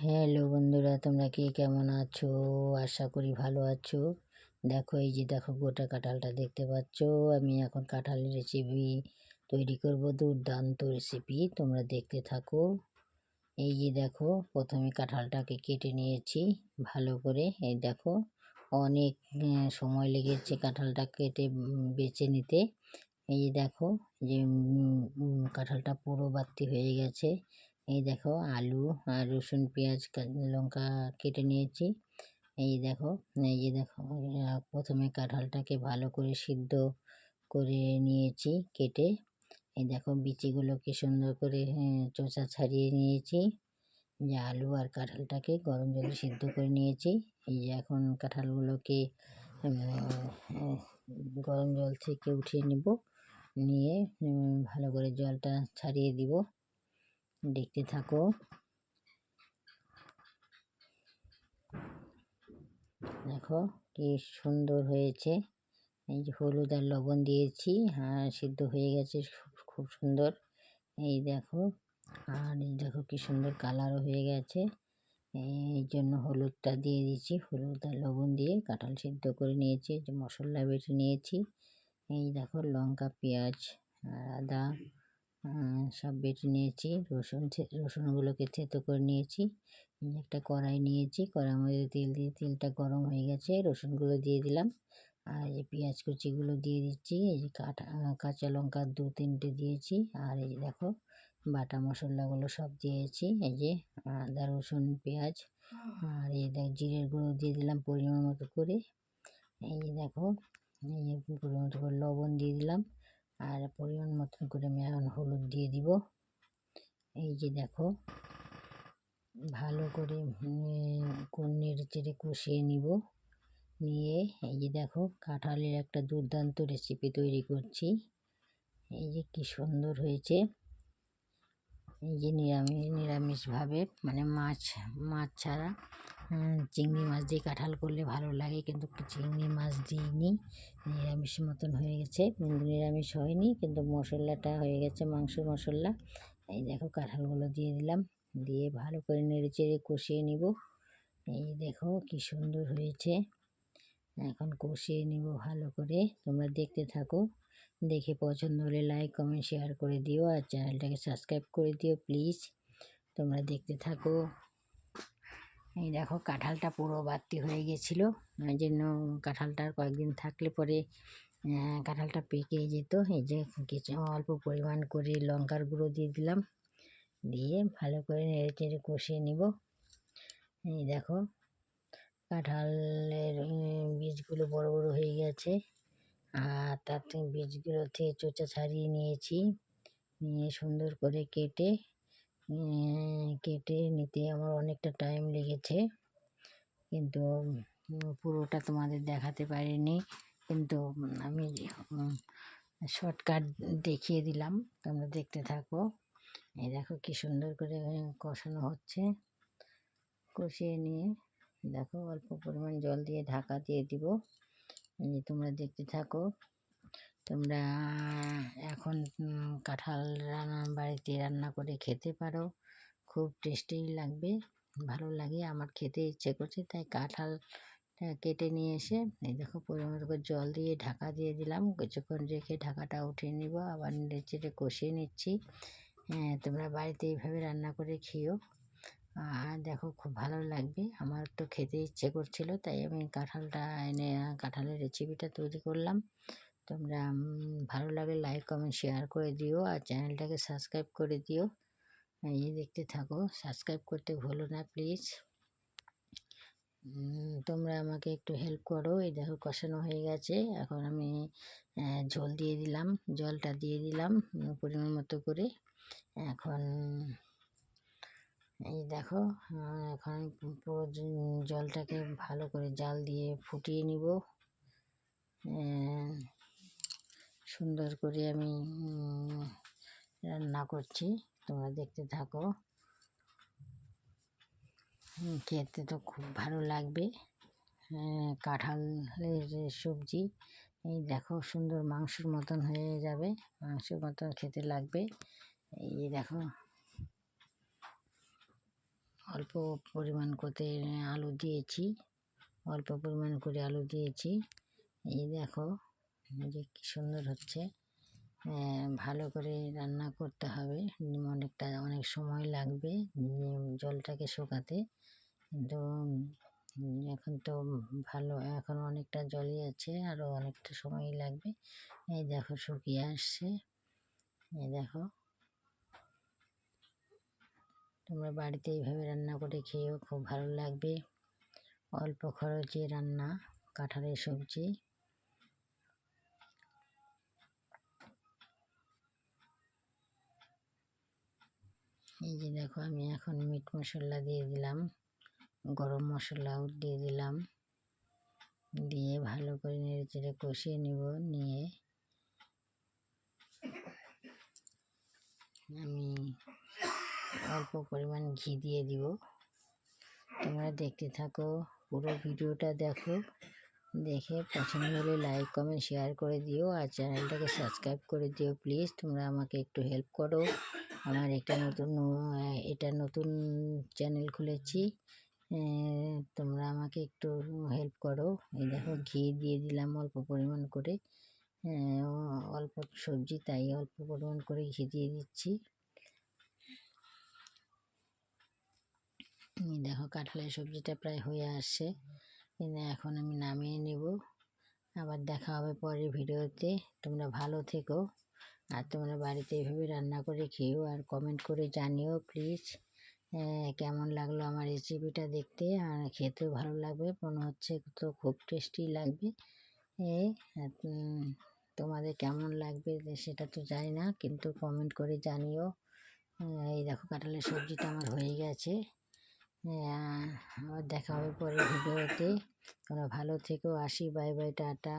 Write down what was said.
Hello বন্ধুরা, তোমরা কে কেমন আছো? আশা করি ভালো আছো। দেখো, এই যে দেখো, গোটা কাঁঠালটা দেখতে পাচ্ছ। আমি এখন কাঁঠালের রেসিপি তৈরি করব, দুর্দান্ত রেসিপি তোমরা দেখতে থাকো। এই যে দেখো, প্রথমে কাঁঠালটাকে কেটে নিয়েছি ভালো করে। এই দেখো, অনেক সময় লেগেছে কাঁঠালটা কেটে বেছে নিতে। এই দেখো, যে কাঁঠালটা পুরো বাড়তি হয়ে গেছে। এই দেখো আলু আর রসুন, পেঁয়াজ লঙ্কা কেটে নিয়েছি। এই দেখো, এই যে দেখো প্রথমে কাঁঠালটাকে ভালো করে সিদ্ধ করে নিয়েছি কেটে। এই দেখো বিচিগুলোকে সুন্দর করে চোচা ছাড়িয়ে নিয়েছি। যে আলু আর কাঁঠালটাকে গরম জলে সিদ্ধ করে নিয়েছি। এই যে এখন কাঁঠালগুলোকে গরম জল থেকে উঠিয়ে নিব, নিয়ে ভালো করে জলটা ছাড়িয়ে দিব। দেখতে থাকো। দেখো কি সুন্দর হয়েছে। এই যে হলুদ আর লবণ দিয়েছি আর সিদ্ধ হয়ে গেছে, খুব সুন্দর। এই দেখো, আর এই দেখো কি সুন্দর কালারও হয়ে গেছে। এই জন্য হলুদটা দিয়ে দিয়েছি, হলুদ আর লবণ দিয়ে কাঁঠাল সিদ্ধ করে নিয়েছি মশলা বেটে নিয়েছি। এই দেখো লঙ্কা, পেঁয়াজ আদা। সব বেটে নিয়েছি, রসুন রসুনগুলোকে থেতো করে নিয়েছি। একটা কড়াই নিয়েছি, কড়াইয়ের মধ্যে তেল দিয়ে, তেলটা গরম হয়ে গেছে, রসুনগুলো দিয়ে দিলাম। আর এই যে পেঁয়াজ কুচিগুলো দিয়ে দিচ্ছি, এই যে কাটা, কাঁচা লঙ্কা দু তিনটে দিয়েছি। আর এই যে দেখো, বাটা মশলাগুলো সব দিয়েছি, এই যে আদা, রসুন, পেঁয়াজ। আর এই দেখ, জিরের গুঁড়ো দিয়ে দিলাম পরিমাণ মতো করে। এই যে দেখো, এই যে পরিমাণ মতো করে লবণ দিয়ে দিলাম। আর পরিমাণ মতন করে আমি এখন হলুদ দিয়ে দিব। এই যে দেখো, ভালো করে নেড়ে চেড়ে কষিয়ে নিব। নিয়ে এই যে দেখো, কাঁঠালের একটা দুর্দান্ত রেসিপি তৈরি করছি। এই যে কী সুন্দর হয়েছে। এই যে নিরামিষ, নিরামিষভাবে মানে মাছ মাছ ছাড়া চিংড়ি মাছ দিয়ে কাঁঠাল করলে ভালো লাগে, কিন্তু চিংড়ি মাছ দিইনি। নিরামিষ মতন হয়ে গেছে নিরামিষ হয়নি, কিন্তু মশলাটা হয়ে গেছে মাংস মশলা। এই দেখো, কাঁঠালগুলো দিয়ে দিলাম, দিয়ে ভালো করে নেড়ে চেড়ে কষিয়ে নিব। এই দেখো, কি সুন্দর হয়েছে। এখন কষিয়ে নিব ভালো করে, তোমরা দেখতে থাকো। দেখে পছন্দ হলে লাইক কমেন্ট শেয়ার করে দিও আর চ্যানেলটাকে সাবস্ক্রাইব করে দিও প্লিজ তোমরা দেখতে থাকো। এই দেখো কাঁঠালটা পুরো বাড়তি হয়ে গেছিল। ওই জন্য কাঁঠালটার কয়েকদিন থাকলে পরে কাঁঠালটা পেকে যেত। এই যে কিছু অল্প পরিমাণ করে লঙ্কার গুঁড়ো দিয়ে দিলাম। দিয়ে ভালো করে নেড়ে চেড়ে কষিয়ে নিব। এই দেখো, কাঁঠালের বীজগুলো বড় বড় হয়ে গেছে। আর তাতে বীজগুলো থেকে চোচা ছাড়িয়ে নিয়েছি। নিয়ে সুন্দর করে কেটে কেটে নিতে আমার অনেকটা টাইম লেগেছে। কিন্তু পুরোটা তোমাদের দেখাতে পারিনি। কিন্তু আমি শর্টকাট দেখিয়ে দিলাম। তোমরা দেখতে থাকো। এই দেখো কি সুন্দর করে কষানো হচ্ছে। কষিয়ে নিয়ে, দেখো অল্প পরিমাণ জল দিয়ে ঢাকা দিয়ে দিব। এই তোমরা দেখতে থাকো। তোমরা এখন কাঁঠাল রান্না, বাড়িতে রান্না করে খেতে পারো। খুব টেস্টি লাগবে, ভালো লাগে। আমার খেতে ইচ্ছে করছে, তাই কাঁঠাল কেটে নিয়ে এসে, এই দেখো পরিমাণ করে জল দিয়ে ঢাকা দিয়ে দিলাম। কিছুক্ষণ রেখে ঢাকাটা উঠিয়ে নিব। আবার নেড়ে কষিয়ে নিচ্ছি। হ্যাঁ তোমরা বাড়িতে এইভাবে রান্না করে খেও আর দেখো খুব ভালো লাগবে। আমার তো খেতে ইচ্ছে করছিল, তাই আমি কাঁঠালটা এনে, কাঁঠালের রেসিপিটা তৈরি করলাম। তোমরা ভালো লাগে লাইক কমেন্ট শেয়ার করে দিও আর চ্যানেলটাকে সাবস্ক্রাইব করে দিও। এই দেখতে থাকো সাবস্ক্রাইব করতে ভুলো না প্লিজ তোমরা আমাকে একটু হেল্প করো। এই দেখো কষানো হয়ে গেছে। এখন আমি ঝোল দিয়ে দিলাম, জলটা দিয়ে দিলাম, পরিমাণ মতো করে। এখন এই দেখো এখন পুরো জলটাকে ভালো করে জাল দিয়ে ফুটিয়ে নিব। সুন্দর করে আমি রান্না করছি, তোমরা দেখতে থাকো। খেতে তো খুব ভালো লাগবে। কাঁঠালের সবজি, এই দেখো সুন্দর মাংসর মতন হয়ে যাবে, মাংসের মতন খেতে লাগবে। এই দেখো অল্প পরিমাণ করতে আলু দিয়েছি। অল্প পরিমাণ করে আলু দিয়েছি। এই দেখো যে কী সুন্দর হচ্ছে। ভালো করে রান্না করতে হবে। অনেকটা, অনেক সময় লাগবে জলটাকে শুকাতে। কিন্তু এখন তো ভালো, এখন অনেকটা জলই আছে আরও অনেকটা সময় লাগবে। এই দেখো, শুকিয়ে আসছে। এই দেখো। তোমরা বাড়িতে এইভাবে রান্না করে খেয়েও খুব ভালো লাগবে। অল্প খরচে রান্না, কাঁঠালের সবজি। এই যে দেখো, আমি এখন মিট মশলা দিয়ে দিলাম, গরম মশলাও দিয়ে দিলাম। দিয়ে ভালো করে নেড়ে চেড়ে কষিয়ে নিব, নিয়ে আমি অল্প পরিমাণ ঘি দিয়ে দিব। তোমরা দেখতে থাকো, পুরো ভিডিওটা দেখো। দেখে পছন্দ হলে লাইক কমেন্ট শেয়ার করে দিও। আর চ্যানেলটাকে সাবস্ক্রাইব করে দিও প্লিজ তোমরা আমাকে একটু হেল্প করো। আমার একটা নতুন, এটা নতুন চ্যানেল খুলেছি। তোমরা আমাকে একটু হেল্প করো। এই দেখো, ঘি দিয়ে দিলাম অল্প পরিমাণ করে। অল্প সবজি, তাই অল্প পরিমাণ করে ঘি দিয়ে দিচ্ছি এই দেখো কাঁঠালের সবজিটা প্রায় হয়ে আসছে। কিন্তু এখন আমি নামিয়ে নেব। আবার দেখা হবে পরের ভিডিওতে। তোমরা ভালো থেকো। আর তোমরা বাড়িতে এইভাবে রান্না করে খেও আর কমেন্ট করে জানিও প্লিজ কেমন লাগল আমার রেসিপিটা দেখতে? আর খেতেও ভালো লাগবে। মনে হচ্ছে তো খুব টেস্টি লাগবে। তোমাদের কেমন লাগবে সেটা তো জানি না। কিন্তু কমেন্ট করে জানিও। এই দেখো কাঁঠালের সবজিটা আমার হয়ে গেছে। আবার দেখা হবে পরের ভিডিওতে। তোমরা ভালো থেকো আসি বাই বাই টাটা।